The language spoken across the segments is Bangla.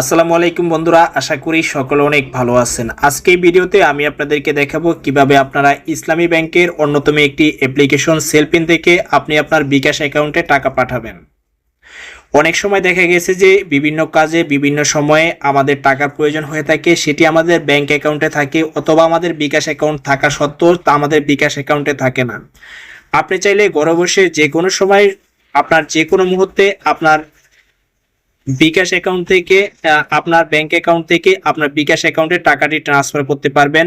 আসসালামু আলাইকুম বন্ধুরা, আশা করি সকলে অনেক ভালো আছেন। আজকে এই ভিডিওতে আমি আপনাদেরকে দেখাবো কীভাবে আপনারা ইসলামী ব্যাংকের অন্যতম একটি অ্যাপ্লিকেশন সেলপিন থেকে আপনি আপনার বিকাশ অ্যাকাউন্টে টাকা পাঠাবেন। অনেক সময় দেখা গেছে যে বিভিন্ন কাজে বিভিন্ন সময়ে আমাদের টাকার প্রয়োজন হয়ে থাকে, সেটি আমাদের ব্যাংক অ্যাকাউন্টে থাকে অথবা আমাদের বিকাশ অ্যাকাউন্ট থাকা সত্ত্বেও তা আমাদের বিকাশ অ্যাকাউন্টে থাকে না। আপনি চাইলে ঘরে বসে যে কোনো সময় আপনার যে কোনো মুহূর্তে আপনার বিকাশ অ্যাকাউন্ট থেকে আপনার ব্যাংক অ্যাকাউন্ট থেকে আপনার বিকাশ অ্যাকাউন্টে টাকাটি ট্রান্সফার করতে পারবেন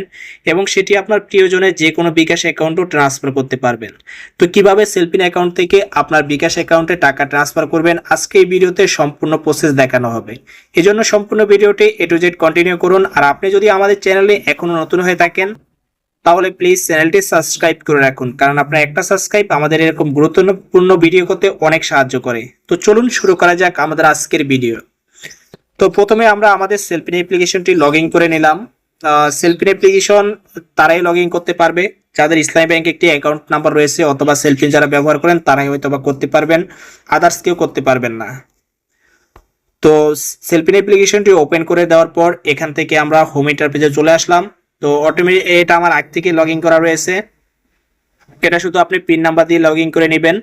এবং সেটি আপনার প্রিয়জনের যে কোনো বিকাশ অ্যাকাউন্টও ট্রান্সফার করতে পারবেন। তো কীভাবে সেলফিন অ্যাকাউন্ট থেকে আপনার বিকাশ অ্যাকাউন্টে টাকা ট্রান্সফার করবেন, আজকে এই ভিডিওতে সম্পূর্ণ প্রসেস দেখানো হবে। এজন্য সম্পূর্ণ ভিডিওটি এ টু জেড কন্টিনিউ করুন। আর আপনি যদি আমাদের চ্যানেলে এখনও নতুন হয়ে থাকেন তাহলে প্লিজ চ্যানেলটি সাবস্ক্রাইব করে রাখুন, কারণ আপনার একটা সাবস্ক্রাইব আমাদের এরকম গুরুত্বপূর্ণ ভিডিও করতে অনেক সাহায্য করে। তো চলুন শুরু করা যাক আমাদের আজকের ভিডিও তো প্রথমে আমরা আমাদের সেলফিন অ্যাপ্লিকেশনটি লগ করে নিলাম। সেলফিন অ্যাপ্লিকেশন তারাই লগ করতে পারবে। যাদের ইসলামী ব্যাংক একটি অ্যাকাউন্ট নাম্বার রয়েছে অথবা সেলফিন যারা ব্যবহার করেন, তারাই হয়তো বা করতে পারবেন আদার্স কেউ করতে পারবেন না। তো সেলফিন অ্যাপ্লিকেশনটি ওপেন করে দেওয়ার পর এখান থেকে আমরা হোম ইন্টারপেজে চলে আসলাম। তো অটোমেটিক এটা আমার আগ থেকে লগ করা রয়েছে। এটা শুধু আপনি পিন নাম্বার দিয়ে লগ করে নেবেন।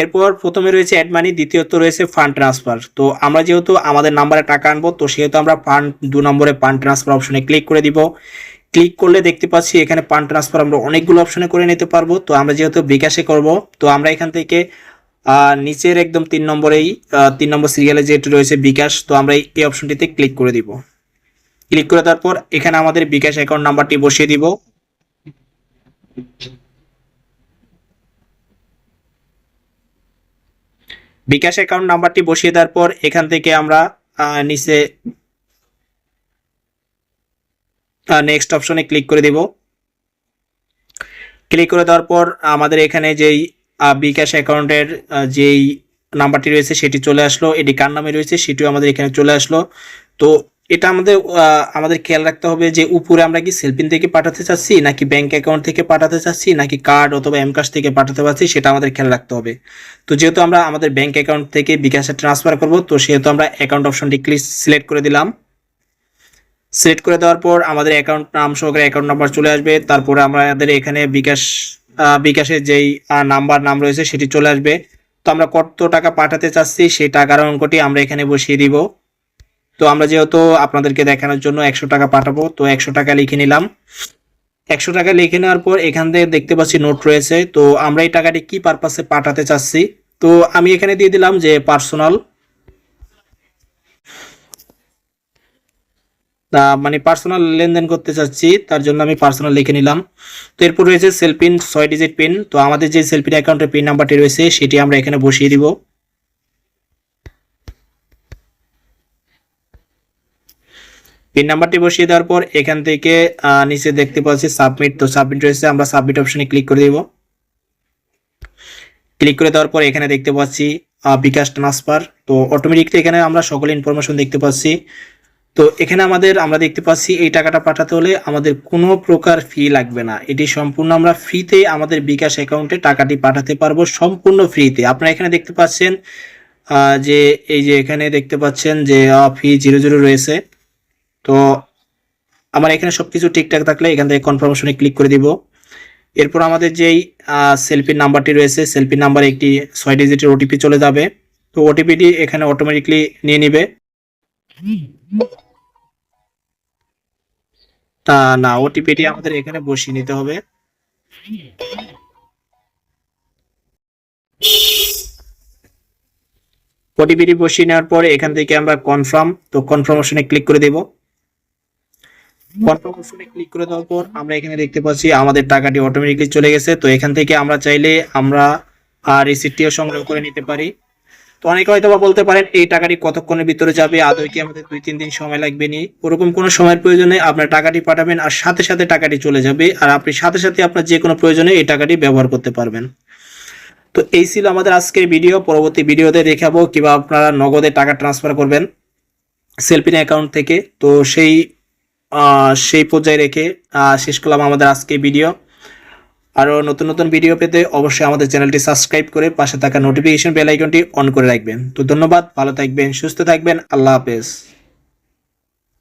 এরপর প্রথমে রয়েছে অ্যাড মানি দ্বিতীয়ত রয়েছে ফান্ড ট্রান্সফার তো আমরা যেহেতু আমাদের নাম্বারে টাকা আনব, তো সেহেতু আমরা ফান্ড দু নম্বরে ফান্ড ট্রান্সফার অপশনে ক্লিক করে দিব। ক্লিক করলে দেখতে পাচ্ছি এখানে ফান্ড ট্রান্সফার আমরা অনেকগুলো অপশনে করে নিতে পারব। তো আমরা যেহেতু বিকাশে করব, তো আমরা এখান থেকে নিচের একদম তিন নম্বরেই তিন নম্বর সিরিয়ালে যেটি রয়েছে বিকাশ, তো আমরা এই অপশনটিতে ক্লিক করে দিব। ক্লিক করে তারপর এখানে আমাদের বিকাশ অ্যাকাউন্ট নাম্বারটি বসিয়ে দিব। বিকাশ অ্যাকাউন্ট নাম্বারটি বসিয়ে দেওয়ার পর এখান থেকে আমরা নিচে নেক্সট অপশনে ক্লিক করে দিব। ক্লিক করে দেওয়ার পর আমাদের এখানে যেই বিকাশ অ্যাকাউন্টের যেই নাম্বারটি রয়েছে সেটি চলে আসলো। এটি কার নামে রয়েছে সেটিও আমাদের এখানে চলে আসলো। তো এটা আমাদের আমাদের খেয়াল রাখতে হবে যে উপরে আমরা কি সেলফিন থেকে পাঠাতে চাচ্ছি, নাকি ব্যাংক অ্যাকাউন্ট থেকে পাঠাতে চাচ্ছি, নাকি কার্ড অথবা এমকাশ থেকে পাঠাতে পারছি, সেটা আমাদের খেয়াল রাখতে হবে। তো যেহেতু আমরা আমাদের ব্যাংক অ্যাকাউন্ট থেকে বিকাশে ট্রান্সফার করব, তো সেহেতু আমরা অ্যাকাউন্ট অপশনটি ক্লিক সিলেক্ট করে দিলাম। সিলেক্ট করে দেওয়ার পর আমাদের অ্যাকাউন্ট নাম সহকারে অ্যাকাউন্ট নাম্বার চলে আসবে, তারপরে আমাদের এখানে বিকাশ বিকাশের যেই নাম্বার নাম রয়েছে সেটি চলে আসবে। তো আমরা কত টাকা পাঠাতে চাচ্ছি, সেই টাকার অঙ্কটি আমরা এখানে বসিয়ে দিব। তো আমরা যেহেতু আপনাদেরকে দেখানোর জন্য একশো টাকা পাঠাবো, তো একশো টাকা লিখে নিলাম। একশো টাকা লিখে নেওয়ার পর এখান থেকে দেখতে পাচ্ছি নোট রয়েছে। তো আমরা এই টাকাটি কি পারপাসে পাঠাতে চাচ্ছি? তো আমি এখানে দিয়ে দিলাম যে পার্সোনাল মানে পার্সোনাল লেনদেন করতে চাচ্ছি, তার জন্য আমি পার্সোনাল লিখে নিলাম। তো এরপর রয়েছে সেলপিন ছয় ডিজিট পিন তো আমাদের যে সেলপিন অ্যাকাউন্টের পিন নাম্বারটি রয়েছে, সেটি আমরা এখানে বসিয়ে দিব। পিন নাম্বারটি বসিয়ে দেওয়ার পর এখান থেকে নিচে দেখতে পাচ্ছি সাবমিট তো সাবমিট রয়েছে, আমরা সাবমিট অপশনে ক্লিক করে দিব। ক্লিক করে দেওয়ার পর এখানে দেখতে পাচ্ছি বিকাশ ট্রান্সফার তো অটোমেটিকলি এখানে আমরা সকল ইনফরমেশন দেখতে পাচ্ছি। তো এখানে আমাদের, আমরা দেখতে পাচ্ছি, এই টাকাটা পাঠাতে হলে আমাদের কোনো প্রকার ফি লাগবে না। এটি সম্পূর্ণ আমরা ফ্রিতে আমাদের বিকাশ অ্যাকাউন্টে টাকাটি পাঠাতে পারব সম্পূর্ণ ফ্রিতে আপনারা এখানে দেখতে পাচ্ছেন যে, এই যে এখানে দেখতে পাচ্ছেন যে ফি জিরো জিরো রয়েছে। তো আমার এখানে সব কিছু ঠিকঠাক থাকলে এখান থেকে কনফার্মেশনে ক্লিক করে দিব। এরপর আমাদের যেই সেলফির নাম্বারটি রয়েছে সেলফির নাম্বারে একটি ছয় ডিজিটের ওটিপি চলে যাবে। তো ওটিপিটি এখানে অটোমেটিকলি নিয়ে নিবে। তা না ওটিপিটি আমাদের এখানে বসিয়ে নিতে হবে। ওটিপিটি বসিয়ে নেওয়ার পরে এখান থেকে আমরা কনফার্ম তো কনফার্মেশনে ক্লিক করে দেব। কনফার্মেশনে ক্লিক করে দেওয়ার পর আমরা এখানে দেখতে পাচ্ছি আমাদের টাকাটি অটোমেটিকলি চলে গেছে। তো এখান থেকে আমরা চাইলে আমরা আর রিসিপ্টটিও সংগ্রহ করে নিতে পারি। তো অনেকে হয়তো বা বলতে পারেন, এই টাকাটি কতক্ষণের ভিতরে যাবে? আদৌ কি আমাদের দুই তিন দিন সময় লাগবে নি? ওরকম কোনো সময়ের প্রয়োজনে আপনার টাকাটি পাঠাবেন আর সাথে সাথে টাকাটি চলে যাবে আর আপনি সাথে সাথে আপনার যে কোনো প্রয়োজনে এই টাকাটি ব্যবহার করতে পারবেন। তো এই ছিল আমাদের আজকের ভিডিও। পরবর্তী ভিডিওতে দেখাবো কীভাবে আপনারা নগদে টাকা ট্রান্সফার করবেন। সেলফিন অ্যাকাউন্ট থেকে। তো সেই সেই পর্যায়ে রেখে শেষ করলাম আমাদের আজকে ভিডিও আরও নতুন নতুন ভিডিও পেতে অবশ্যই আমাদের চ্যানেলটি সাবস্ক্রাইব করে পাশে থাকা নোটিফিকেশন বেল আইকনটি অন করে রাখবেন। তো ধন্যবাদ, ভালো থাকবেন, সুস্থ থাকবেন, আল্লাহ হাফেজ।